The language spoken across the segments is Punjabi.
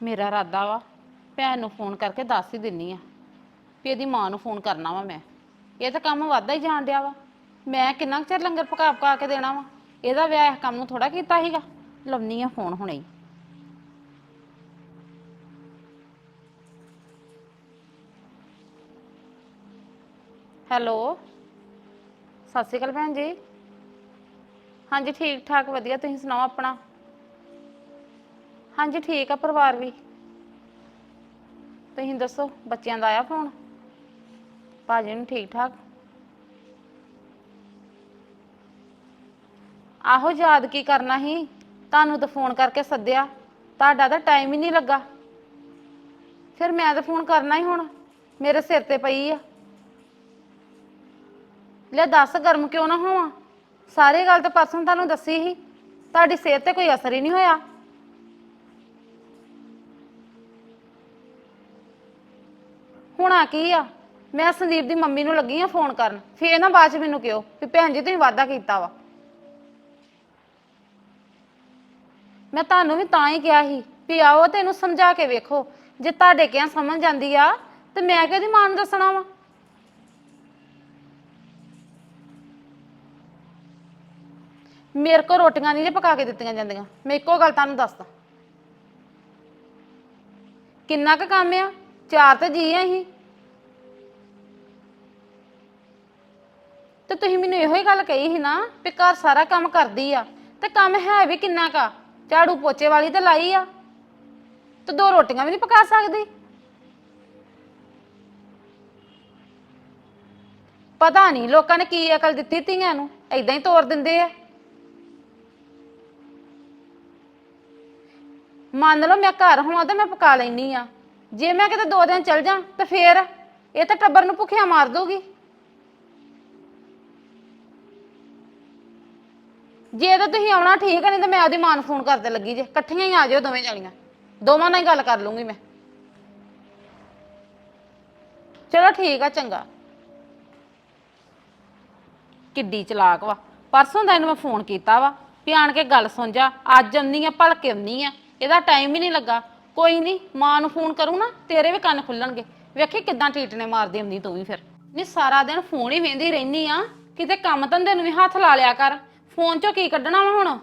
ਮੇਰਾ ਇਰਾਦਾ ਵਾ, ਭੈਣ ਨੂੰ ਫੋਨ ਕਰਕੇ ਦੱਸ ਹੀ ਦਿੰਨੀ ਆ ਵੀ ਇਹਦੀ ਮਾਂ ਨੂੰ ਫੋਨ ਕਰਨਾ ਵਾ ਮੈਂ। ਇਹ ਤਾਂ ਕੰਮ ਵੱਧਦਾ ਹੀ ਜਾਣ ਡਿਆ ਵਾ। ਮੈਂ ਕਿੰਨਾ ਕੁ ਚਿਰ ਲੰਗਰ ਪਕਾ ਪਕਾ ਕੇ ਦੇਣਾ ਵਾ? ਇਹਦਾ ਵਿਆਹ ਇਸ ਕੰਮ ਨੂੰ ਥੋੜਾ ਕੀਤਾ ਸੀਗਾ। ਲਵਨੀ ਆ ਫੋਨ ਹੁਣੇ ਹੀ। ਹੈਲੋ? ਸਤਿ ਸ਼੍ਰੀ ਅਕਾਲ ਭੈਣ ਜੀ। ਹਾਂਜੀ ਠੀਕ ਠਾਕ ਵਧੀਆ। ਤੁਸੀਂ ਸੁਣਾਓ ਆਪਣਾ? ਹਾਂਜੀ, ਠੀਕ ਆ, ਪਰਿਵਾਰ ਵੀ। ਤੁਸੀਂ ਦੱਸੋ, ਬੱਚਿਆਂ ਦਾ ਆਇਆ ਫੋਨ? ਭਾਜੀ ਨੂੰ ਠੀਕ ਠਾਕ ਆਹੋ, ਯਾਦ ਕੀ ਕਰਨਾ ਸੀ? ਤੁਹਾਨੂੰ ਤਾਂ ਫੋਨ ਕਰਕੇ ਸੱਦਿਆ। ਤੁਹਾਡਾ ਤਾਂ ਟਾਈਮ ਹੀ ਨਹੀਂ ਲੱਗਾ। ਫਿਰ ਮੈਂ ਤਾਂ ਫੋਨ ਕਰਨਾ ਹੀ ਹੁਣ। ਮੇਰੇ ਸਿਰ ਤੇ ਪਈ ਆ। ਲੈ ਦੱਸ, ਗਰਮ ਕਿਉਂ ਨਾ ਹੋਵਾਂ? ਸਾਰੀ ਗੱਲ ਤਾਂ ਪਰਸੋਂ ਤੁਹਾਨੂੰ ਦੱਸੀ ਸੀ। ਤੁਹਾਡੀ ਸਿਹਤ ਤੇ ਕੋਈ ਅਸਰ ਹੀ ਨਹੀਂ ਹੋਇਆ। ਹੁਣ ਆ ਕੀ ਆ? ਮੈਂ ਸੰਦੀਪ ਦੀ ਮੰਮੀ ਨੂੰ ਲੱਗੀ ਆ ਫੋਨ ਕਰਨ। ਫੇਰ ਨਾ ਬਾਅਦ ਚ ਮੈਨੂੰ ਕਿਉ ਵੀ ਭੈਣ ਜੀ, ਤੁਸੀਂ ਵਾਅਦਾ ਕੀਤਾ ਵਾ। ਮੈਂ ਤੁਹਾਨੂੰ ਵੀ ਤਾਂ ਹੀ ਕਿਹਾ ਸੀ ਵੀ ਆਓ ਤੇ ਇਹਨੂੰ ਸਮਝਾ ਕੇ ਵੇਖੋ। ਜੇ ਤੁਹਾਡੇ ਕਿਹਾ ਸਮਝ ਜਾਂਦੀ ਆ, ਤੇ ਮੈਂ ਕਿਹਦੀ ਮਾਂ ਨੂੰ ਦੱਸਣਾ ਵਾ? ਮੇਰੇ ਕੋ ਰੋਟੀਆਂ ਨਹੀਂ ਜੇ ਪਕਾ ਕੇ ਦਿੱਤੀਆਂ ਜਾਂਦੀਆਂ। ਮੈਂ ਇੱਕੋ ਗੱਲ ਤੁਹਾਨੂੰ ਦੱਸਦਾ। ਕਿੰਨਾ ਕੁ ਕੰਮ ਆ? ਚਾਰ ਤੇ ਜੀ ਆ ਅਸੀਂ ਤੇ ਤੁਸੀਂ ਮੈਨੂੰ ਇਹੋ ਹੀ ਗੱਲ ਕਹੀ ਸੀ ਨਾ ਵੀ ਘਰ ਸਾਰਾ ਕੰਮ ਕਰਦੀ ਆ, ਤੇ ਕੰਮ ਹੈ ਵੀ ਕਿੰਨਾ ਕਾ ਝਾੜੂ ਪੋਚੇ ਵਾਲੀ ਤੇ ਲਾਈ ਆ, ਤੇ ਦੋ ਰੋਟੀਆਂ ਵੀ ਨਹੀਂ ਪਕਾ ਸਕਦੀ। ਪਤਾ ਨਹੀਂ ਲੋਕਾਂ ਨੇ ਕੀ ਅਕਲ ਦਿੱਤੀ ਧੀਆਂ ਨੂੰ ਐਦਾਂ ਹੀ ਤੋਰ ਦਿੰਦੇ ਆ। ਮੰਨ ਲਓ ਮੈਂ ਘਰ ਹੋਵਾਂ ਤਾਂ ਮੈਂ ਪਕਾ ਲੈਣੀ ਆ। ਜੇ ਮੈਂ ਕਿਤੇ ਦੋ ਦਿਨ ਚਲ ਜਾ ਤੇ ਫੇਰ ਇਹ ਤਾਂ ਟੱਬਰ ਨੂੰ ਭੁੱਖਿਆ ਮਾਰ ਦੂਗੀ ਜੇ ਤਾਂ ਤੁਸੀਂ ਆਉਣਾ ਠੀਕ ਹੈ ਨਹੀਂ ਤਾਂ ਮੈਂ ਆਪਦੀ ਮਾਂ ਨੂੰ ਫੋਨ ਕਰਦੇ ਲੱਗੀ ਜੇ। ਇਕੱਠੀਆਂ ਹੀ ਆ ਜਿਓ ਦੋਵੇਂ ਜਾਣੀਆਂ। ਦੋਵਾਂ ਨਾਲ ਹੀ ਗੱਲ ਕਰ ਲੂੰਗੀ ਮੈਂ। ਚਲੋ ਠੀਕ ਆ, ਚੰਗਾ। ਕਿੱਡੀ ਚਲਾਕ ਵਾ। ਪਰਸੋਂ ਦਾ ਇਹਨੂੰ ਮੈਂ ਫੋਨ ਕੀਤਾ ਵਾ ਵੀ ਆਣ ਕੇ ਗੱਲ ਸੁਣ ਜਾ। ਅੱਜ ਆਉਣੀ ਆ, ਭਲਕੇ ਆਉਣੀ ਆ। ਇਹਦਾ ਟਾਈਮ ਹੀ ਨਹੀਂ ਲੱਗਾ। ਕੋਈ ਨਹੀਂ ਮਾਂ ਨੂੰ ਫੋਨ ਕਰੂੰ ਨਾ ਤੇਰੇ ਵੀ ਕੰਨ ਖੁੱਲਣਗੇ। ਵੇਖੀ ਕਿਦਾਂ ਟੀਟਨੇ ਮਾਰਦੀ ਹੁੰਦੀ ਤੂੰ ਵੀ ਫਿਰ। ਨਹੀਂ ਸਾਰਾ ਦਿਨ ਫੋਨ ਹੀ ਵੇਂਦੀ ਰਹਿਨੀ ਆ ਕਿਤੇ ਕੰਮ ਧੰਦੇ ਨੂੰ ਵੀ ਹੱਥ ਲਾ ਲਿਆ ਕਰ। ਫੋਨ ਚੋਂ ਕੀ ਕੱਢਣਾ ਵਾ ਹੁਣ?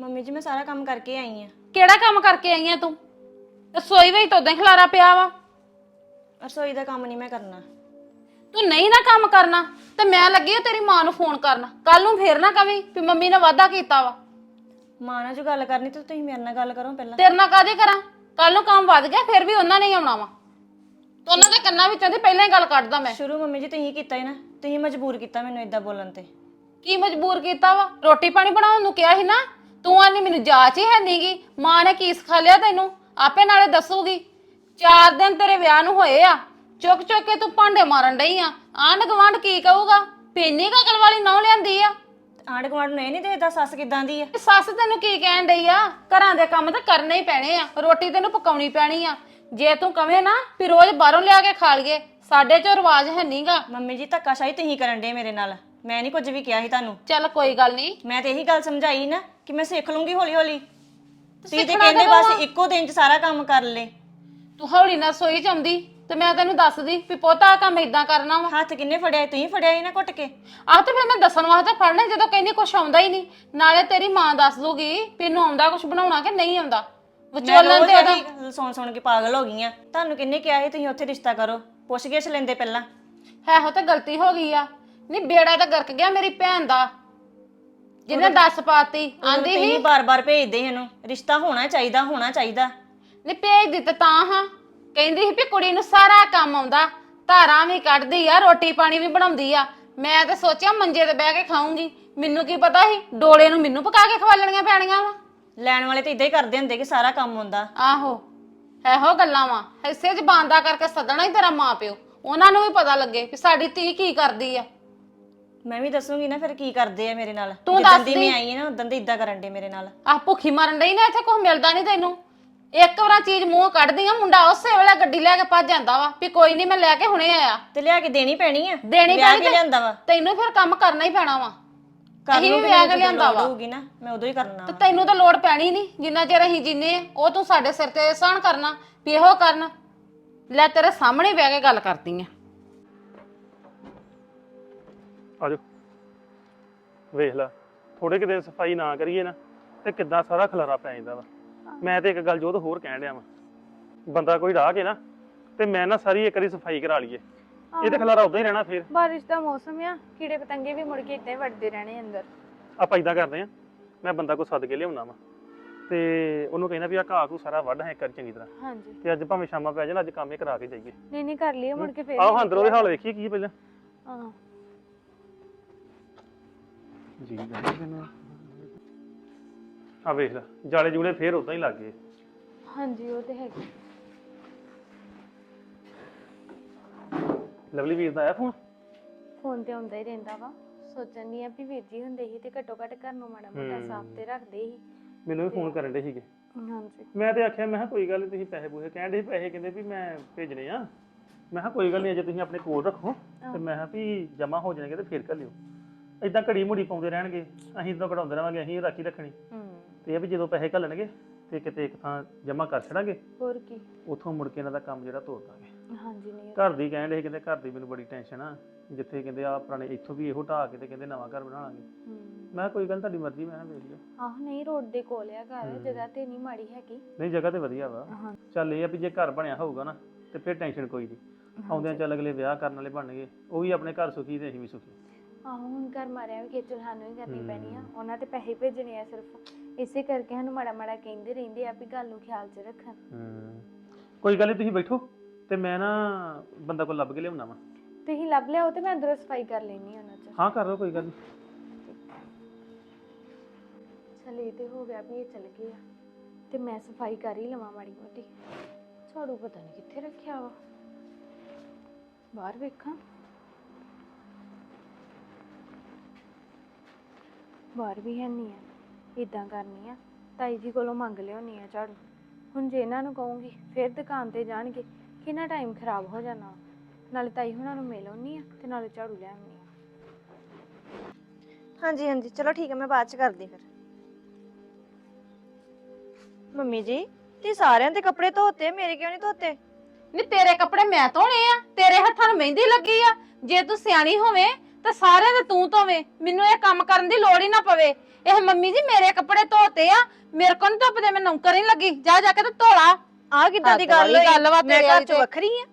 ਮੰਮੀ ਜੀ ਮੈਂ ਸਾਰਾ ਕੰਮ ਕਰਕੇ ਆਈ ਆ। ਕਿਹੜਾ ਕੰਮ ਕਰਕੇ ਆਈ ਆ ਤੂੰ? ਰਸੋਈ ਵਿੱਚ ਤਾਂ ਉਦਾਂ ਹੀ ਖਲਾਰਾ ਪਿਆ ਵਾ। ਰਸੋਈ ਦਾ ਕੰਮ ਨਹੀਂ ਮੈਂ ਕਰਨਾ। ਤੂੰ ਨਹੀਂ ਨਾ ਕੰਮ ਕਰਨਾ ਤੇ ਮੈਂ ਲੱਗੀ ਆ ਤੇਰੀ ਮਾਂ ਨੂੰ ਫੋਨ ਕਰਨ। ਕੱਲ ਨੂੰ ਫੇਰ ਨਾ ਕਵੀ ਵੀ ਮੰਮੀ ਨੇ ਵਾਅਦਾ ਕੀਤਾ ਵਾ। ਮਾਂ ਨਾਲ ਜੋ ਗੱਲ ਕਰਨੀ ਤੇ ਤੁਸੀਂ ਮੇਰੇ ਨਾਲ ਗੱਲ ਕਰੋ ਪਹਿਲਾਂ। ਤੇਰੇ ਨਾਲ ਕਾਹਦੇ ਕਰਾਂ? ਕੱਲ ਨੂੰ ਕੰਮ ਵੱਧ ਗਿਆ ਫਿਰ ਵੀ ਉਹਨਾਂ ਨੇ ਹੀ ਆਉਣਾ ਵਾ। ਤੇ ਉਹਨਾਂ ਦੇ ਕੰਨਾਂ ਵਿੱਚੋਂ ਦੀ ਪਹਿਲਾਂ ਹੀ ਗੱਲ ਕੱਢਦਾ ਮੈਂ। ਸ਼ੁਰੂ ਮੰਮੀ ਜੀ ਤੁਸੀਂ ਕੀਤਾ ਹੀ ਨਾ ਤੁਸੀਂ ਮਜਬੂਰ ਕੀਤਾ ਮੈਨੂੰ ਇਦਾਂ ਬੋਲਣ ਤੇ। ਕੀ ਮਜਬੂਰ ਕੀਤਾ ਵਾ? ਰੋਟੀ ਪਾਣੀ ਬਣਾਉਣ ਨੂੰ ਕਿਹਾ ਸੀ ਨਾ ਤੂੰ ਆਨੀ ਮੈਨੂੰ ਜਾਚ ਹੀ ਹੈ ਨਹੀਂਗੀ ਮਾਂ ਨੇ ਕੀ ਸਿਖਾ ਲਿਆ ਤੈਨੂੰ ਆਪੇ ਨਾਲੇ ਦੱਸੂਗੀ। ਚਾਰ ਦਿਨ ਤੇਰੇ ਵਿਆਹ ਨੂੰ ਹੋਏ ਆ ਚੁੱਕ ਚੁੱਕ ਕੇ ਤੂੰ ਭਾਂਡੇ ਮਾਰਨ ਡਈ ਆ ਆਂਢ ਗੁਆਂਢ ਕੀ ਕਹੂਗਾ? ਪੀਨੀ ਕਕਲ ਵਾਲੀ ਨੌ ਲਿਆਂਦੀ ਆ। ਆਂਢ ਗੁਆਂਢ ਨੂੰ ਇਹ ਨਹੀਂ ਦੇਖਦਾ ਸੱਸ ਕਿਦਾਂ ਦੀ ਆ? ਸੱਸ ਤੈਨੂੰ ਕੀ ਕਹਿਣ ਡਈ ਆ? ਘਰਾਂ ਦੇ ਕੰਮ ਤਾਂ ਕਰਨੇ ਹੀ ਪੈਣੇ ਆ। ਰੋਟੀ ਤੈਨੂੰ ਪਕਾਉਣੀ ਪੈਣੀ ਆ। ਜੇ ਤੂੰ ਕਵੇਂ ਨਾ ਵੀ ਰੋਜ਼ ਬਾਹਰੋਂ ਲਿਆ ਕੇ ਖਾ ਲਈਏ ਸਾਡੇ ਚ ਰਿਵਾਜ ਹੈ ਨਹੀਂਗਾ ਮੰਮੀ ਜੀ ਧੱਕਾਸ਼ਾਹੀ ਤੁਸੀਂ ਕਰਨ ਦੇ ਮੇਰੇ ਨਾਲ। ਮੈਂ ਨਹੀਂ ਕੁਝ ਵੀ ਕਿਹਾ ਸੀ ਤੁਹਾਨੂੰ। ਚੱਲ ਕੋਈ ਗੱਲ ਨਹੀਂ। ਮੈਂ ਤੇ ਇਹੀ ਗੱਲ ਸਮਝਾਈ ਨਾ ਕਿ ਮੈਂ ਸਿੱਖ ਲੂੰਗੀ ਹੌਲੀ ਹੌਲੀ ਤੁਸੀਂ ਤੇ ਕਹਿੰਦੇ ਬਸ ਇੱਕੋ ਦਿਨ ਚ ਸਾਰਾ ਕੰਮ ਕਰ ਲੇ। ਤੂੰ ਹੌਲੀ ਨਾਲ ਸੋਈ ਚ ਆਉਂਦੀ ਤੇ ਮੈਂ ਤੈਨੂੰ ਦੱਸਦੀ ਵੀ ਪੁੱਤ ਕੰਮ ਇਦਾਂ ਕਰਨਾ ਵਾ। ਹੱਥ ਕਿੰਨੇ ਫੜਿਆ ਸੀ? ਤੁਸੀਂ ਫੜਿਆ ਨਾ ਘੁੱਟ ਕੇ? ਆਹ ਤੇ ਫਿਰ ਮੈਂ ਦੱਸਣ ਵਾਸਤੇ ਫੜਨਾ ਜਦੋਂ ਕਹਿੰਦੀ ਕੁਛ ਆਉਂਦਾ ਹੀ ਨਹੀਂ। ਨਾਲੇ ਤੇਰੀ ਮਾਂ ਦੱਸ ਦੂਗੀ ਵੀ ਇਹਨੂੰ ਆਉਂਦਾ ਕੁਛ ਬਣਾਉਣਾ ਕਿ ਨਹੀਂ ਆਉਂਦਾ। ਵਿਚੋਲਨ ਤੇ ਉਹਦਾ ਸੁਣ ਸੁਣ ਕੇ ਪਾਗਲ ਹੋ ਗਈ ਆ ਤੁਹਾਨੂੰ ਕਿੰਨੇ ਕਿਹਾ ਸੀ ਤੁਸੀਂ ਉੱਥੇ ਰਿਸ਼ਤਾ ਕਰੋ। ਪੁੱਛ ਗਿੱਛ ਲੈਂਦੇ ਪਹਿਲਾਂ। ਹੈ ਹੋ ਤੇ ਗਲਤੀ ਹੋ ਗਈ ਆ। ਨਹੀਂ ਬੇੜਾ ਤਾਂ ਗਰਕ ਗਿਆ ਮੇਰੀ ਭੈਣ ਦਾ। ਜਿਹਨੇ ਦੱਸ ਪਾਤੀ ਆਂਦੀ ਸੀ। ਤੁਸੀਂ ਬਾਰ-ਬਾਰ ਭੇਜਦੇ ਇਹਨੂੰ। ਰਿਸ਼ਤਾ ਹੋਣਾ ਚਾਹੀਦਾ ਹੋਣਾ ਚਾਹੀਦਾ। ਨਹੀਂ ਭੇਜ ਦਿੱਤਾ ਤਾਂ ਹਾਂ। ਕਹਿੰਦੀ ਸੀ ਵੀ ਕੁੜੀ ਨੂੰ ਸਾਰਾ ਕੰਮ ਆਉਂਦਾ ਧਾਰਾਂ ਵੀ ਕੱਢਦੀ ਆ ਰੋਟੀ ਪਾਣੀ ਵੀ ਬਣਾਉਂਦੀ ਆ। ਮੈਂ ਤਾਂ ਸੋਚਿਆ ਮੰਜੇ ਤੇ ਬਹਿ ਕੇ ਖਾਊਂਗੀ। ਮੈਨੂੰ ਕੀ ਪਤਾ ਸੀ ਡੋਲੇ ਨੂੰ ਮੈਨੂੰ ਪਕਾ ਕੇ ਖਵਾਲਣੀਆਂ ਪੈਣੀਆਂ ਵਾ। ਲੈਣ ਵਾਲੇ ਤਾਂ ਇਦਾਂ ਹੀ ਕਰਦੇ ਹੁੰਦੇ ਕਿ ਸਾਰਾ ਕੰਮ ਹੁੰਦਾ। ਆਹੋ ਇਹੋ ਗੱਲਾਂ ਵਾ। ਹਿੱਸੇ ਚ ਬਾਂਦਾ ਕਰਕੇ ਸੱਦਣਾ ਹੀ ਤੇਰਾ ਮਾਂ ਪਿਓ। ਉਹਨਾਂ ਨੂੰ ਵੀ ਪਤਾ ਲੱਗੇ ਵੀ ਸਾਡੀ ਧੀ ਕੀ ਕਰਦੀ ਆ। ਮੈਂ ਵੀ ਦੱਸੂਗੀ ਨਾ ਫਿਰ ਕੀ ਕਰਦੇ ਆ ਮੇਰੇ ਨਾਲ। ਤੂੰ ਦੱਸ ਦੀ। ਮੈਂ ਆਈ ਹਾਂ ਨਾ ਉਦੋਂ ਦੇ ਇਦਾਂ ਕਰਨ ਦੇ ਮੇਰੇ ਨਾਲ। ਆਹ ਭੁੱਖੀ ਮਰਨ ਡਈ ਨਾ ਇੱਥੇ ਕੁਝ ਮਿਲਦਾ ਨਹੀਂ ਤੈਨੂੰ। ਇੱਕ ਵਾਰ ਚੀਜ਼ ਮੂੰਹ ਕੱਢਦੀ ਆ ਮੁੰਡਾ ਉਸੇ ਵੇਲੇ ਗੱਡੀ ਲੈ ਕੇ ਭੱਜ ਜਾਂਦਾ ਵਾ ਵੀ ਕੋਈ ਨਹੀਂ ਮੈਂ ਲੈ ਕੇ ਹੁਣੇ ਆਇਆ। ਤੇ ਲਿਆ ਕੇ ਦੇਣੀ ਪੈਣੀ ਆ? ਦੇਣੀ ਵਿਆਹ ਪੈਣੀ ਕੇ ਤੇ- ਲਿਆਂਦਾ ਵਾ? ਤੈਨੂੰ ਫਿਰ ਕੰਮ ਕਰਨਾ ਹੀ ਪੈਣਾ ਵਾ। ਕਰ ਅਸੀਂ ਵੀ ਵਿਆਹ ਕੇ ਲਿਆਂਦਾ ਵਾ। ਹੋਊਗੀ ਨਾ ਮੈਂ ਉਦੋਂ ਹੀ ਕਰਨਾ ਤੇ। ਤੈਨੂੰ ਤਾਂ ਲੋੜ ਪੈਣੀ ਨਹੀਂ ਜਿੰਨਾ ਚਿਰ ਅਸੀਂ ਜਿੰਨੇ ਆ ਉਹ ਤੂੰ ਸਾਡੇ ਸਿਰ ਤੇ ਸਹਿਣ ਕਰਨਾ ਵੀ ਇਹੋ ਕਰਨ। ਲੈ ਤੇਰੇ ਸਾਹਮਣੇ ਬਹਿ ਕੇ ਗੱਲ ਕਰਦੀ ਆ। ਆਜੋ। ਵੇਖ ਲੈ ਥੋੜੇ ਕਿ ਦਿਨ ਸਫ਼ਾਈ ਨਾ ਕਰੀਏ ਨਾ ਤੇ ਕਿੱਦਾਂ ਸਾਰਾ ਖਲਾਰਾ ਪੈ ਜਾਂਦਾ ਵਾ। ਮੈਂ ਤੇ ਇੱਕ ਗੱਲ ਜੋਤ ਹੋਰ ਕਹਿਣ ਡਿਆ ਵਾ। ਬੰਦਾ ਕੋਈ ਰਾਹ ਕੇ ਨਾ ਤੇ ਮੈਂ ਨਾ ਸਾਰੀ ਇੱਕ ਵਾਰੀ ਸਫ਼ਾਈ ਕਰਾ ਲਈਏ। ਇਹ ਤੇ ਖਲਾਰਾ ਉਦਾਂ ਹੀ ਰਹਿਣਾ ਫੇਰ। ਬਾਰਿਸ਼ ਦਾ ਮੌਸਮ ਆ ਕੀੜੇ ਪਤੰਗੇ ਵੀ ਮੁੜ ਕੇ ਇੱਦਾਂ ਹੀ ਵੜਦੇ ਰਹਿਣੇ ਅੰਦਰ। ਆਪਾਂ ਇਦਾਂ ਕਰਦੇ ਆ ਮੈਂ ਬੰਦਾ ਕੋ ਸੱਦ ਕੇ ਲਿਆਉਣਾ ਵਾ। ਤੇ ਉਹਨੂੰ ਕਹਿੰਦਾ ਵੀ ਆ ਘਾਹ ਘੂ ਸਾਰਾ ਵੱਢ ਹੈ ਕਰ ਚੰਗੀ ਤਰ੍ਹਾਂ। ਹਾਂਜੀ। ਤੇ ਅੱਜ ਭਾਵੇਂ ਸ਼ਾਮਾਂ ਪੈ ਜਾਣ ਅੱਜ ਕੰਮ ਹੀ ਕਰਾ ਕੇ ਜਾਈਏ। ਨਹੀਂ ਨਹੀਂ ਕਰ ਲਈਏ ਮੁੜ ਕੇ ਫੇਰ ਆਓ ਅੰਦਰ ਉਹਦੇ ਹਾਲ ਵੇਖੀਏ ਕੀ ਪਹਿਲਾਂ। ਹਾਂ ਜੀ ਆ ਵੇਖ ਲੈ ਜਾਲੇ ਜੂਲੇ ਫੇਰ ਉਦਾਂ ਹੀ ਲੱਗ ਗਏ। ਹਾਂਜੀ ਉਹ ਤੇ ਹੈਗੀ। ਲਵਲੀ ਵੀਰ ਦਾ ਆਇਆ ਫੋਨ? ਫੋਨ ਤੇ ਆਉਂਦਾ ਹੀ ਰਹਿੰਦਾ ਵਾ। ਸੋਚਣ ਦੀ ਆ ਵੀ ਵੀਰ ਜੀ ਹੁੰਦੇ ਸੀ ਤੇ ਘੱਟੋ ਘੱਟ ਘਰ ਨੂੰ ਮਾੜਾ ਮੋਟਾ ਸਾਫ਼ ਤੇ ਰੱਖਦੇ ਸੀ। ਮੈਨੂੰ ਵੀ ਫੋਨ ਕਰਨ ਦੇ ਸੀਗੇ। ਹਾਂਜੀ। ਮੈਂ ਤੇ ਆਖਿਆ ਮੈਂ ਕਿਹਾ ਕੋਈ ਗੱਲ ਨਹੀਂ ਤੁਸੀਂ ਪੈਸੇ ਪੂਸੇ ਕਹਿਣ ਦੇ ਪੈਸੇ ਕਹਿੰਦੇ ਵੀ ਮੈਂ ਭੇਜਣੇ ਆ। ਮੈਂ ਕਿਹਾ ਕੋਈ ਗੱਲ ਨਹੀਂ ਅਜੇ ਤੁਸੀਂ ਆਪਣੇ ਕੋਲ ਰੱਖੋ। ਤੇ ਮੈਂ ਕਿਹਾ ਵੀ ਜਮਾ ਹੋ ਜਾਣਗੇ ਤੇ ਫੇਰ ਕਰ ਲਿਓ। ਇਦਾਂ ਘੜੀ ਮੁੜੀ ਪਾਉਂਦੇ ਰਹਿਣਗੇ ਅਸੀਂ ਤਾਂ ਕਢਾਉਂਦੇ ਰਵਾਂਗੇ ਅਸੀਂ ਰਾਖੀ ਰੱਖਣੀ। ਹੂੰ। ਤੇ ਇਹ ਵੀ ਜਦੋਂ ਪੈਸੇ ਘੱਲਣਗੇ ਤੇ ਕਿਤੇ ਇੱਕ ਥਾਂ ਜਮਾ ਕਰ ਛੜਾਂਗੇ ਹੋਰ ਕੀ। ਉੱਥੋਂ ਮੁੜ ਕੇ ਇਹਨਾਂ ਦਾ ਕੰਮ ਜਿਹੜਾ ਤੋੜ ਦਾਂਗੇ। ਹਾਂਜੀ ਨਹੀਂ। ਘਰ ਦੀ ਕਹਿਣ ਦੇ ਕਹਿੰਦੇ ਘਰ ਦੀ ਮੈਨੂੰ ਬੜੀ ਟੈਨਸ਼ਨ ਆ। ਜਿੱਥੇ ਕਹਿੰਦੇ ਆ ਪੁਰਾਣੇ ਇੱਥੋਂ ਵੀ ਇਹੋ ਢਾਹ ਕੇ ਤੇ ਕਹਿੰਦੇ ਨਵਾਂ ਘਰ ਬਣਾ ਲਾਂਗੇ। ਹੂੰ। ਮੈਂ ਕਿਹਾ ਕੋਈ ਗੱਲ ਤੁਹਾਡੀ ਮਰਜ਼ੀ ਮੈਂ ਵੇਖ ਲਿਓ। ਆਹ ਨਹੀਂ ਰੋਡ ਦੇ ਕੋਲ ਆ ਘਰ ਜਗ੍ਹਾ ਤੇ ਨਹੀਂ ਮਾੜੀ ਹੈਗੀ। ਨਹੀਂ ਜਗ੍ਹਾ ਤੇ ਵਧੀਆ ਵਾ। ਹਾਂ। ਚੱਲ ਇਹ ਆ ਵੀ ਜੇ ਘਰ ਬਣਿਆ ਹੋਊਗਾ ਨਾ ਤੇ ਫਿਰ ਟੈਨਸ਼ਨ ਕੋਈ ਨਹੀਂ ਆਉਂਦਿਆਂ ਚੱਲ ਅਗਲੇ ਵਿਆਹ ਕਰਨ ਵਾਲੇ ਬਣਨਗੇ ਉਹ ਵੀ ਆਪਣੇ ਘਰ ਸੁਖੀ ਤੇ ਅਸੀਂ ਵੀ ਸੁਖੀ। ਆਹੋ ਹੁਣ ਘਰ ਮਾਰਿਆ ਵੀ ਖੇਚਲ ਸਾਨੂੰ ਹੀ ਕਰਨੀ ਪੈਣੀ ਆ। ਉਹਨਾਂ ਤੇ ਪੈਸੇ ਭੇਜਣੇ ਆ ਸਿਰਫ। ਇਸੇ ਕਰਕੇ ਸਾਨੂੰ ਮਾੜਾ ਮਾੜਾ ਕਹਿੰਦੇ ਰਹਿੰਦੇ ਆ ਵੀ ਗੱਲ ਨੂੰ ਖਿਆਲ 'ਚ ਰੱਖਣ ਹੂੰ। ਕੋਈ ਗੱਲ ਨਹੀਂ ਤੁਸੀਂ ਬੈਠੋ ਤੇ ਮੈਂ ਨਾ ਬੰਦਾ ਕੋਲ ਲੱਭ ਕੇ ਲਿਆਉਣਾ ਵਾ। ਤੁਸੀਂ ਲੱਭ ਲਿਆਓ ਤੇ ਮੈਂ ਅੰਦਰੋਂ ਸਫ਼ਾਈ ਕਰ ਲੈਣੀ ਉਹਨਾਂ 'ਚ। ਹਾਂ ਕਰ ਲਓ ਕੋਈ ਗੱਲ ਨਹੀਂ ਚਲ ਇਹ ਤੇ ਹੋ ਗਿਆ ਵੀ ਇਹ ਚਲ ਗਏ ਆ। ਤੇ ਮੈਂ ਸਫ਼ਾਈ ਕਰ ਹੀ ਲਵਾਂ ਮਾੜੀ ਮੋਟੀ। ਝਾੜੂ ਪਤਾ ਨਹੀਂ ਕਿੱਥੇ ਰੱਖਿਆ ਵਾ। ਬਾਹਰ ਵੇਖਾਂ। ਬਾਹਰ ਵੀ ਹੈ ਨਹੀਂ ਆ। ਇਦਾਂ ਕਰਨੀ ਆ। ਤਾਈ ਜੀ ਕੋਲੋਂ ਮੰਗ ਲਿਆਉਣੀ ਆ ਝਾੜੂ। ਹੁਣ ਜੇ ਇਹਨਾਂ ਨੂੰ ਕਹੂੰਗੀ ਫਿਰ ਦੁਕਾਨ ਤੇ ਜਾਣਗੇ ਕਿੰਨਾ ਟਾਈਮ ਖਰਾਬ ਹੋ ਜਾਣਾ। ਨਾਲੇ ਤਾਈ ਹੁਣਾਂ ਨੂੰ ਮਿਲ ਆਉਣੀ ਆ ਤੇ ਨਾਲੇ ਝਾੜੂ ਲੈ ਆਉਣੀ ਆ। ਹਾਂਜੀ ਹਾਂਜੀ। ਚਲੋ ਠੀਕ ਹੈ ਮੈਂ ਬਾਅਦ ਚ ਕਰਦੀ ਫਿਰ। ਮੰਮੀ ਜੀ ਤੇ ਸਾਰਿਆਂ ਦੇ ਕੱਪੜੇ ਧੋਤੇ ਮੇਰੇ ਕਿਉਂ ਨਹੀਂ ਧੋਤੇ? ਨਹੀਂ ਤੇਰੇ ਕੱਪੜੇ ਮੈਂ ਧੋਣੇ ਆ। ਤੇਰੇ ਹੱਥਾਂ ਨੂੰ ਮਹਿੰਦੀ ਲੱਗੀ ਆ। ਜੇ ਤੂੰ ਸਿਆਣੀ ਹੋਵੇਂ ਤਾਂ ਸਾਰਿਆਂ ਦੇ ਤੂੰ ਧੋਵੇਂ ਮੈਨੂੰ ਇਹ ਕੰਮ ਕਰਨ ਦੀ ਲੋੜ ਹੀ ਨਾ ਪਵੇ। ਇਹ ਮੰਮੀ ਜੀ ਮੇਰੇ ਕੱਪੜੇ ਧੋਤੇ ਆ। ਮੇਰੇ ਕੋਲ ਨੀ ਧੁੱਪਦੇ ਮੈਂ ਨੌਕਰ ਨਹੀਂ ਲੱਗੀ। ਜਾ ਜਾ ਕੇ ਤੇ ਧੋਲਾ। ਆਹ ਕਿੱਦਾਂ ਦੀ ਹੱਦ ਗੱਲ ਵਾਲੀ ਹੋਈ? ਗੱਲ ਵਾ ਮੈਂ ਤੇਰੇ ਘਰ ਵਾਲੀ ਚ ਤੇ। ਵੱਖਰੀ ਆ।